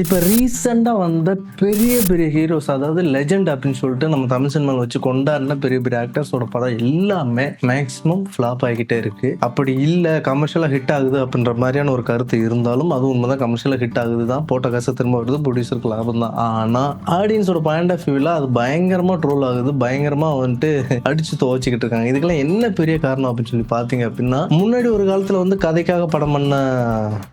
இப்போ ரீசெண்டாக வந்த பெரிய பெரிய ஹீரோஸ் அதாவது லெஜெண்ட் அப்படின்னு சொல்லிட்டு நம்ம தமிழ் சினிமாவில் வச்சு கொண்டாடின பெரிய பெரிய ஆக்டர்ஸோட படம் எல்லாமே மேக்ஸிமம் ஃப்ளாப் ஆகிக்கிட்டே இருக்கு. அப்படி இல்லை கமர்ஷியலாக ஹிட் ஆகுது அப்படின்ற மாதிரியான ஒரு கருத்து இருந்தாலும் அது உண்மைதான். கமர்ஷியலாக ஹிட் ஆகுது தான் போட்ட காசை திரும்ப வருது ப்ரொடியூசருக்கு லாபம் தான் ஆனால் ஆடியன்ஸோட பாயிண்ட் ஆஃப் வியூவில் அது பயங்கரமாக ட்ரோல் ஆகுது. பயங்கரமாக வந்துட்டு அடிச்சு துவச்சிக்கிட்டு இருக்காங்க. இதுக்கெல்லாம் என்ன பெரிய காரணம் அப்படின்னு சொல்லி பார்த்தீங்க அப்படின்னா முன்னாடி ஒரு காலத்தில் வந்து கதைக்காக படம் பண்ண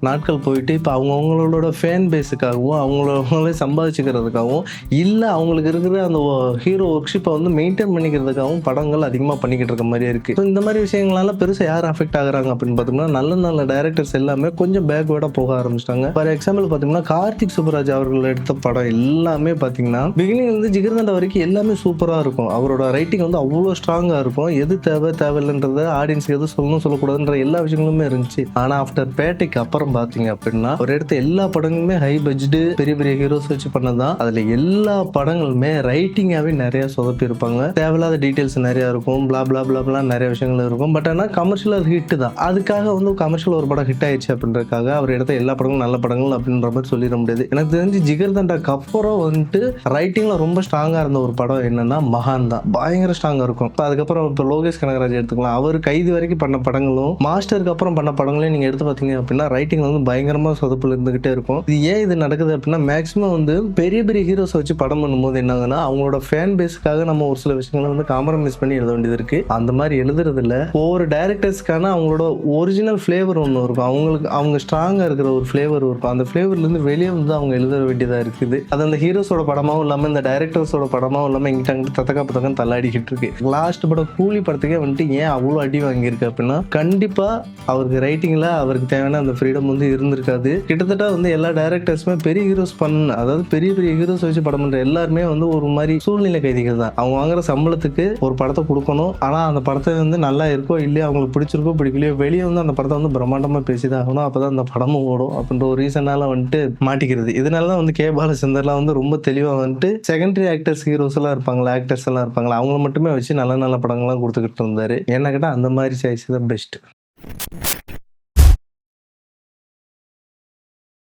நாட்கள் போயிட்டு இப்போ அவங்கவுங்களோட ஃபேன் பேஸுக்காக அவங்கள அவங்களே சம்பாதிச்சுக்கிறதுக்காகவும் இல்லை அவங்களுக்கு இருக்கிற அந்த ஹீரோ ஒர்க்ஷிப்பை வந்து மெயின்டைன் பண்ணிக்கிறதுக்காகவும் படங்கள் அதிகமாக பண்ணிக்கிட்டு இருக்க மாதிரியே இருக்குது ஸோ இந்த மாதிரி விஷயங்களால பெருசாக யார் அஃபெக்ட் ஆகுறாங்க அப்படின்னு பார்த்தோம்னா நல்ல நல்ல டைரக்டர்ஸ் எல்லாமே கொஞ்சம் பேக்வேர்டாக போக ஆரம்பிச்சிட்டாங்க. ஃபார் எக்ஸாம்பிள் பார்த்தீங்கன்னா கார்த்திக் சுப்ராஜ் அவர்கள் எடுத்த படம் எல்லாமே பார்த்தீங்கன்னா பிகினிங் வந்து ஜிகர்தண்டா வரைக்கும் எல்லாமே சூப்பராக இருக்கும். அவரோட ரைட்டிங் வந்து அவ்வளோ ஸ்ட்ராங்காக இருக்கும். எது தேவை தேவையில்லைன்றத ஆடியன்ஸ்க்கு எது சொல்லணும் சொல்லக்கூடாதுன்ற எல்லா விஷயங்களுமே இருந்துச்சு. ஆனால் ஆஃப்டர் பேட்டைக்கு அப்புறம் பார்த்தீங்க அப்படின்னா ஒரு எடுத்த எல்லா படங்களுமே ஹை பட்ஜெட் பெரிய பெரிய ஹீரோஸ் வச்சு பண்ணதான் அதுல எல்லா படங்களுமே ரைட்டிங்காகவே நிறைய சொதப்பி இருப்பாங்க தேவையில்லாத டீட்டெயில்ஸ் நிறைய இருக்கும். blah blah blah நிறைய விஷயங்கள் இருக்கும். பட் ஆனால் கமர்ஷியல் அது ஹிட் தான். அதுக்காக வந்து கமர்ஷியல் ஒரு படம் ஹிட் ஆயிடுச்சு அப்படின்றதுக்காக அவர் எடுத்த எல்லா படங்களும் நல்ல படங்கள் அப்படின்ற மாதிரி சொல்லிட முடியாது. எனக்கு தெரிஞ்சு ஜிகர் தண்டாக்கு அப்புறம் வந்துட்டு ரைட்டிங்ல ரொம்ப ஸ்ட்ராங்கா இருந்த ஒரு படம் என்னன்னா மகான் தான். பயங்கர ஸ்ட்ராங்கா இருக்கும். இப்போ அதுக்கப்புறம் இப்போ லோகேஷ் கனகராஜ் எடுத்துக்கலாம். அவர் கைது வரைக்கும் பண்ண படங்களும் மாஸ்டருக்கு அப்புறம் பண்ண படங்களையும் நீங்க எடுத்து பார்த்தீங்க அப்படின்னா ரைட்டிங் வந்து பயங்கரமா சொதப்பில் இருந்துகிட்டே இருக்கும். இது ஏன் இது நடக்குது அப்படின்னா மேக்ஸிமம் வந்து பெரிய பெரிய ஹீரோஸை வச்சு படம் பண்ணும்போது என்னாங்கன்னா அவங்களோட ஃபேன் பேஸுக்காக நம்ம ஒரு சில விஷயங்களை வந்து காம்ப்ரமைஸ் பண்ணி எழுத வேண்டியது இருக்கு. அந்த மாதிரி எழுதுறது இல்லை. ஒவ்வொரு டைரக்டர்ஸ்க்கான அவங்களோட ஒரிஜினல் ஃப்ளேவர் ஒன்று இருக்கும். அவங்களுக்கு அவங்க ஸ்ட்ராங்காக இருக்கிற ஒரு ஃப்ளேவர் இருக்கும். அந்த ஃப்ளேவர்லேருந்து வெளியே வந்து அவங்க எழுத வேண்டியதாக இருக்குது. அது அந்த ஹீரோஸோட படமாகவும் இல்லாமல் இந்த டைரக்டர்ஸோட படமாகவும் இல்லாமல் எங்கிட்ட அங்கிட்ட தத்தக்கா பத்தக்கம் தள்ளாடிக்கிட்டு இருக்கு. லாஸ்ட் படம் கூலி படத்துக்கே வந்துட்டு ஏன் அவ்வளோ அடி வாங்கியிருக்கு அப்படின்னா கண்டிப்பாக அவருக்கு ரைட்டிங்கில் அவருக்கு தேவையான அந்த ஃப்ரீடம் வந்து இருந்திருக்காது. கிட்டத்தட்ட வந்து எல்லா டேரக்டர்ஸுமே பெரிய ஹீரோஸ் பண்ண அதாவது பெரிய பெரிய ஹீரோஸ் வச்சு படம் பண்ணுற எல்லாருமே வந்து ஒரு மாதிரி சூழ்நிலை கைதிகள் தான். அவங்க வாங்குற சம்பளத்துக்கு ஒரு படத்தை கொடுக்கணும். ஆனால் அந்த படத்தை வந்து நல்லா இருக்கோ இல்லையோ அவங்களுக்கு பிடிச்சிருக்கோ பிடிக்கலையோ வெளியே வந்து அந்த படத்தை வந்து பிரம்மாண்டமாக பேசிதான் ஆகணும். அப்போ தான் அந்த படமும் ஓடும் அப்படின்ற ஒரு ரீசனால வந்துட்டு மாட்டிக்கிறது. இதனால தான் வந்து கே. பாலச்சந்தர்லாம் வந்து ரொம்ப தெளிவாக வந்துட்டு செகண்டரி ஆக்டர்ஸ் ஹீரோஸ் எல்லாம் இருப்பாங்களா ஆக்டர்ஸ் எல்லாம் இருப்பாங்களா அவங்கள மட்டுமே வச்சு நல்ல நல்ல படங்கள்லாம் கொடுத்துக்கிட்டு இருந்தாரு. என்ன கேட்டால் அந்த மாதிரி சாய்ஸ் தான் பெஸ்ட்